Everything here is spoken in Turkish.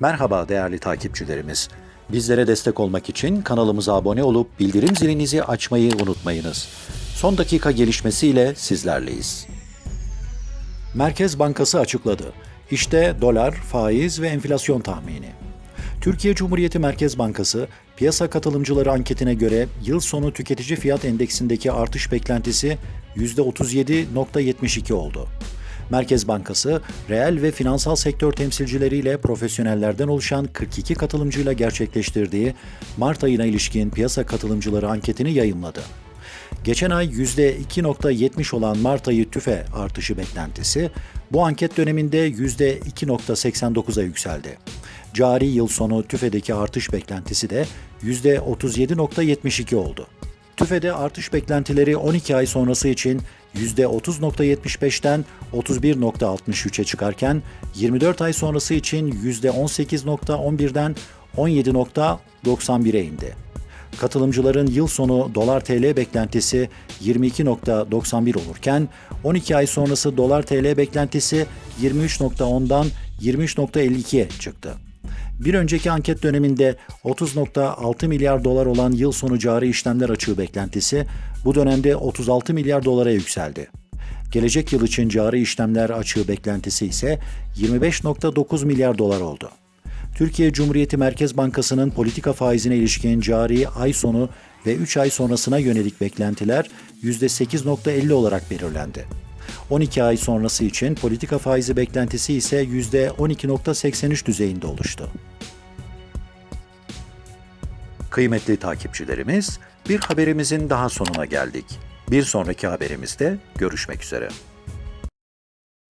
Merhaba değerli takipçilerimiz. Bizlere destek olmak için kanalımıza abone olup bildirim zilinizi açmayı unutmayınız. Son dakika gelişmesiyle sizlerleyiz. Merkez Bankası açıkladı. İşte dolar, faiz ve enflasyon tahmini. Türkiye Cumhuriyeti Merkez Bankası, piyasa katılımcıları anketine göre yıl sonu tüketici fiyat endeksindeki artış beklentisi %37.72 oldu. Merkez Bankası, reel ve finansal sektör temsilcileriyle profesyonellerden oluşan 42 katılımcıyla gerçekleştirdiği Mart ayına ilişkin piyasa katılımcıları anketini yayımladı. Geçen ay %2.70 olan Mart ayı tüfe artışı beklentisi bu anket döneminde %2.89'a yükseldi. Cari yıl sonu tüfedeki artış beklentisi de %37.72 oldu. TÜFE'de artış beklentileri 12 ay sonrası için %30.75'ten 31.63'e çıkarken 24 ay sonrası için %18.11'den 17.91'e indi. Katılımcıların yıl sonu dolar TL beklentisi 22.91 olurken 12 ay sonrası dolar TL beklentisi 23.10'dan 23.52'ye çıktı. Bir önceki anket döneminde 30.6 milyar dolar olan yıl sonu cari işlemler açığı beklentisi bu dönemde 36 milyar dolara yükseldi. Gelecek yıl için cari işlemler açığı beklentisi ise 25.9 milyar dolar oldu. Türkiye Cumhuriyeti Merkez Bankası'nın politika faizine ilişkin cari ay sonu ve 3 ay sonrasına yönelik beklentiler %8.50 olarak belirlendi. 12 ay sonrası için politika faizi beklentisi ise %12.83 düzeyinde oluştu. Kıymetli takipçilerimiz, bir haberimizin daha sonuna geldik. Bir sonraki haberimizde görüşmek üzere.